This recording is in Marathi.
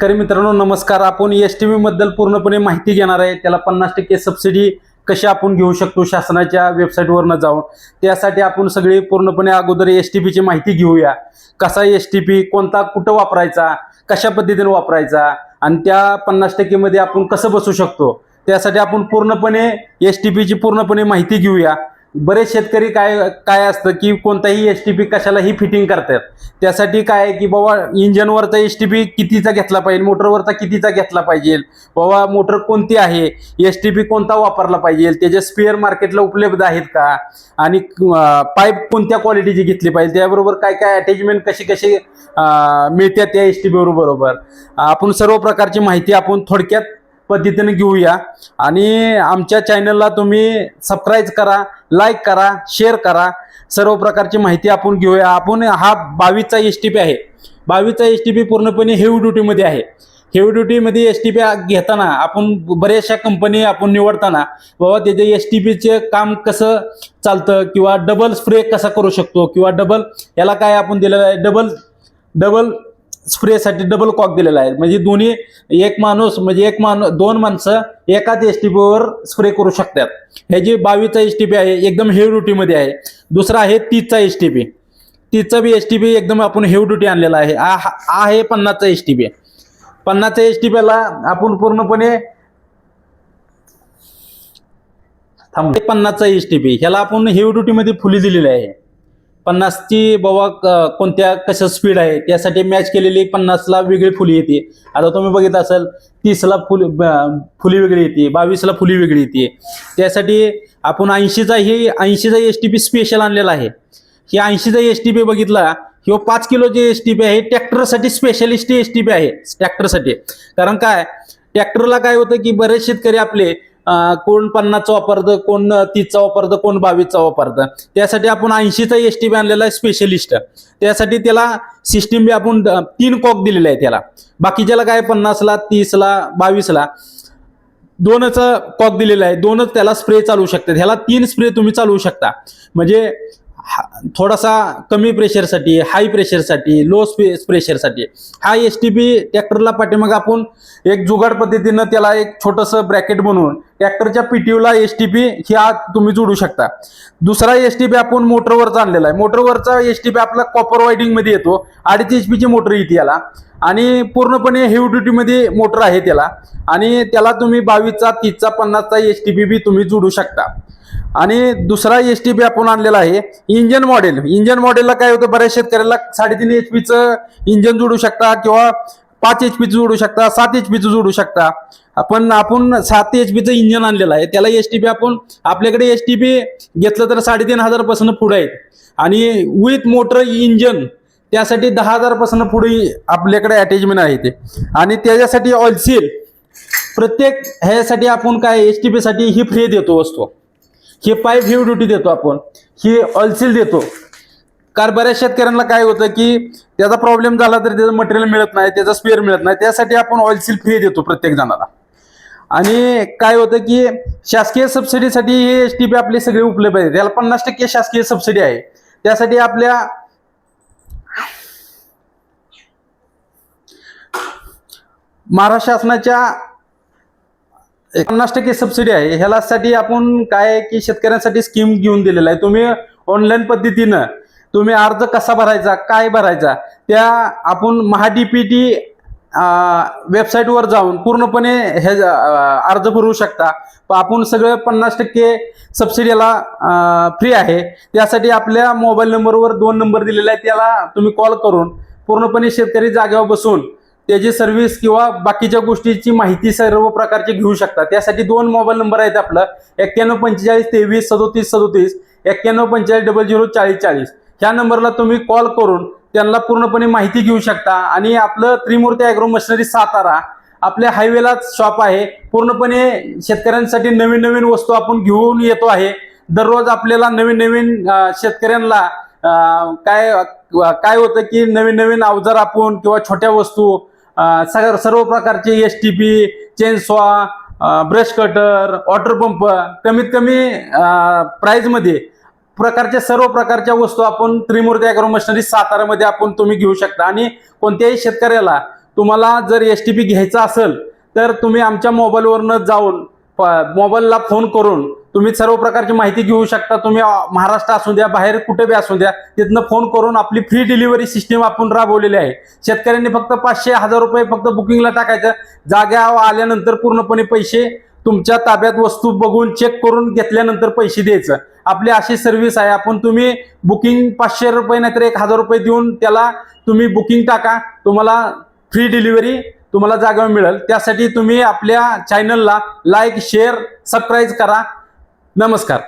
शेतकरी मित्रांनो नमस्कार. आपण एस टी बद्दल पूर्णपणे माहिती घेणार आहे. त्याला पन्नास टक्के सबसिडी कशी आपण घेऊ शकतो शासनाच्या वेबसाईटवरनं जाऊन. त्यासाठी आपण सगळी पूर्णपणे अगोदर एस टी पीची माहिती घेऊया. कसा एस टी पी कोणता कुठं वापरायचा कशा पद्धतीने वापरायचा आणि त्या पन्नास टक्केमध्ये आपण कसं बसू शकतो त्यासाठी आपण पूर्णपणे एस टी पीची पूर्णपणे माहिती घेऊया. बरेच शेतकरी काय काय असतं की कोणताही एस टी पी कशालाही फिटिंग करतात. त्यासाठी काय आहे की बाबा इंजनवरचा एस टी पी कितीचा घेतला पाहिजे मोटरवरचा कितीचा घेतला पाहिजे बाबा मोटर कोणती आहे एस टी पी कोणता वापरला पाहिजे त्याचे स्पेअर मार्केटला उपलब्ध आहेत का आणि पाईप कोणत्या क्वालिटीची घेतली पाहिजे त्याबरोबर काय काय अटॅचमेंट कशी कशी मिळतात त्या एस टी पी बरोबर. आपण सर्व प्रकारची माहिती आपण थोडक्यात पद्धतीने घेऊया. आणि आमच्या चॅनलला तुम्ही सबस्क्राईब करा लाईक करा शेअर करा. सर्व प्रकारची माहिती आपण घेऊया. आपण हा बावीसचा एस टी पी आहे. बावीसचा एस टी पी पूर्णपणे हेवी ड्युटीमध्ये आहे. हेवी ड्युटीमध्ये एस टी पी घेताना आपण बऱ्याचशा कंपनी आपण निवडताना बाबा त्याचे एस टी पीचे काम कसं चालतं किंवा डबल स्प्रे कसा करू शकतो किंवा डबल याला काय आपण दिलेलं आहे? डबल डबल स्प्रेसाठी डबल कॉक दिलेला आहे. म्हणजे दोन्ही एक माणूस म्हणजे एक माणूस दोन माणसं एकाच एस टी पीवर स्प्रे करू शकतात. हे जे बावीसचा एस टी पी आहे एकदम हेव ड्युटीमध्ये आहे. दुसरा आहे तीसचा एस टी पी तीसचा बी एस टी पी एकदम आपण हेव ड्युटी आणलेला आहे. हा हा आहे पन्नासचा एस टी पी पन्नासच्या एस टी पीला आपण पूर्णपणे थांब. पन्नासचा एस टी पी ह्याला आपण हेव ड्युटीमध्ये फुली दिलेली आहे. पन्नासची बाबा क- कोणत्या कशा स्पीड आहे त्यासाठी मॅच केलेली पन्नासला वेगळी फुली येते. आता तुम्ही बघित असाल तीसला फुल फुली वेगळी येते बावीसला फुली वेगळी येते. त्यासाठी आपण ऐंशीचा ही ऐंशीचा एस टी पी स्पेशल आणलेला आहे. हे ऐंशीचा एस टी पी बघितला किंवा पाच किलोचे एस टी पी आहे ट्रॅक्टरसाठी स्पेशलिस्ट एस टी पी आहे ट्रॅक्टरसाठी. कारण काय ट्रॅक्टरला काय होतं की बरेच शेतकरी आपले कोण पन्नासचा वापरतं कोण तीसचा वापरतं कोण बावीसचा वापरतं. त्यासाठी आपण ऐंशीचा एस टी बी आणलेला आहे स्पेशलिस्ट त्यासाठी त्याला सिस्टीम बी आपण तीन कॉक दिलेले आहे त्याला. बाकीच्याला काय पन्नासला तीसला बावीसला. दोनच कॉक दिलेला आहे दोनच त्याला स्प्रे चालवू शकतात. ह्याला तीन स्प्रे तुम्ही चालवू शकता. म्हणजे थोडासा कमी प्रेशरसाठी हाय प्रेशरसाठी लो स्पे प्रेशरसाठी हा एस टी पी ट्रॅक्टरला पाठीमाग आपण एक जुगाड पद्धतीनं त्याला एक छोटंसं ब्रॅकेट बनवून ट्रॅक्टरच्या पीटीयूला एस टी पी ही तुम्ही जोडू शकता. दुसरा एस टी पी आपण मोटरवरचा आणलेला आहे. मोटरवरचा एस टी पी आपला कॉपर वायडिंगमध्ये येतो. अडीच एच पीची मोटर येते याला. आणि पूर्णपणे हेवी ड्युटीमध्ये मोटर आहे त्याला. आणि त्याला तुम्ही बावीसचा तीसचा पन्नासचा एस टी पी बी तुम्ही जोडू शकता. आणि दुसरा एस टी पी आपण आणलेला आहे इंजन मॉडेल. इंजन मॉडेलला काय होतं बऱ्याच शेतकऱ्याला साडेतीन एच पीचं इंजन जोडू शकता किंवा पाच एच पीचं जोडू शकता सात एच पीचं जोडू शकता. आपण आपण सात एच पीचं इंजन आणलेलं आहे त्याला एस टी पी आपण आपल्याकडे एस टी पी घेतलं तर साडेतीन हजारपासून पुढे आहेत. आणि विथ मोटर इंजन त्यासाठी दहा हजारपासून पुढे आपल्याकडे अटॅचमेंट आहे ते. आणि त्याच्यासाठी ऑइलसील प्रत्येक ह्यासाठी आपण काय एस टी पीसाठी ही फ्री देतो वस्तू हे पाईप हेवी ड्युटी देतो आपण. ही ऑइलसील देतो. कारण बऱ्याच शेतकऱ्यांना काय होतं की त्याचा प्रॉब्लेम झाला तर त्याचं मटेरियल मिळत नाही त्याचा स्पेअर मिळत नाही. त्यासाठी आपण ऑइलसील फ्री देतो प्रत्येक जणाला. आणि काय होतं की शासकीय सबसिडीसाठी हे एस टी पी आपले सगळे उपलब्ध आहेत. त्याला पन्नास टक्के शासकीय सबसिडी आहे. त्यासाठी आपल्या महाराष्ट्र शासनाच्या पन्नास टक्के सबसिडी आहे. ह्यालासाठी आपण काय आहे की शेतकऱ्यांसाठी स्कीम घेऊन दिलेला आहे. तुम्ही ऑनलाईन पद्धतीनं तुम्ही अर्ज कसा भरायचा काय भरायचा त्या आपण महाडीपीटी वेबसाईटवर जाऊन पूर्णपणे हे अर्ज भरू शकता. आपण सगळं पन्नास टक्के सबसिडीला फ्री आहे. त्यासाठी आपल्या मोबाईल नंबरवर दोन नंबर दिलेला आहे त्याला तुम्ही कॉल करून पूर्णपणे शेतकरी जागेवर बसून त्याची सर्व्हिस किंवा बाकीच्या गोष्टीची माहिती सर्व प्रकारची घेऊ शकता त्यासाठी दोन मोबाईल नंबर आहेत आपलं. एक्क्याण्णव पंचेचाळीस तेवीस सदोतीस सदोतीस एक्क्याण्णव पंचेचाळीस डबल झिरो चाळीस चाळीस. ह्या नंबरला तुम्ही कॉल करून त्यांना पूर्णपणे माहिती घेऊ शकता. आणि आपलं त्रिमूर्ती ॲग्रो मशिनरी सातारा आपल्या हायवेलाच शॉप आहे. पूर्णपणे शेतकऱ्यांसाठी नवीन नवीन वस्तू आपण घेऊन येतो आहे. दररोज आपल्याला नवीन नवीन शेतकऱ्यांना काय काय होतं की नवीन नवीन अवजार आपण किंवा छोट्या वस्तू अं, सर्व प्रकारचे S T P chainsaw brush cutter water pump कमीत कमी प्राईजमध्ये प्रकारच्या सर्व प्रकारच्या वस्तू आपण त्रिमूर्ती अॅग्रो मशिनरी सातारामध्ये आपण तुम्ही घेऊ शकता. आणि कोणत्याही शेतकऱ्याला तुम्हाला जर एस टी पी घ्यायचा असेल तर तुम्ही आमच्या मोबाईलवरनं जाऊन प- मोबाईलला फोन करून तुम्ही सर्व प्रकारची माहिती घेऊ शकता. तुम्ही महाराष्ट्र असू द्या बाहेर कुठे बी असू द्या तिथनं फोन करून आपली फ्री डिलिव्हरी सिस्टीम आपण राबवलेली आहे. शेतकऱ्यांनी फक्त पाचशे हजार रुपये फक्त बुकिंगला टाकायचं. जाग्या आल्यानंतर पूर्णपणे पैसे तुमच्या ताब्यात वस्तू बघून चेक करून घेतल्यानंतर पैसे द्यायचं. आपली अशी सर्व्हिस आहे. आपण तुम्ही बुकिंग पाचशे रुपये नाहीतर एक हजार रुपये देऊन त्याला तुम्ही बुकिंग टाका. तुम्हाला फ्री डिलिव्हरी तुम्हाला जागा मिळेल. त्यासाठी तुम्ही आपल्या चॅनलला लाईक शेअर सबस्क्राईब करा. नमस्कार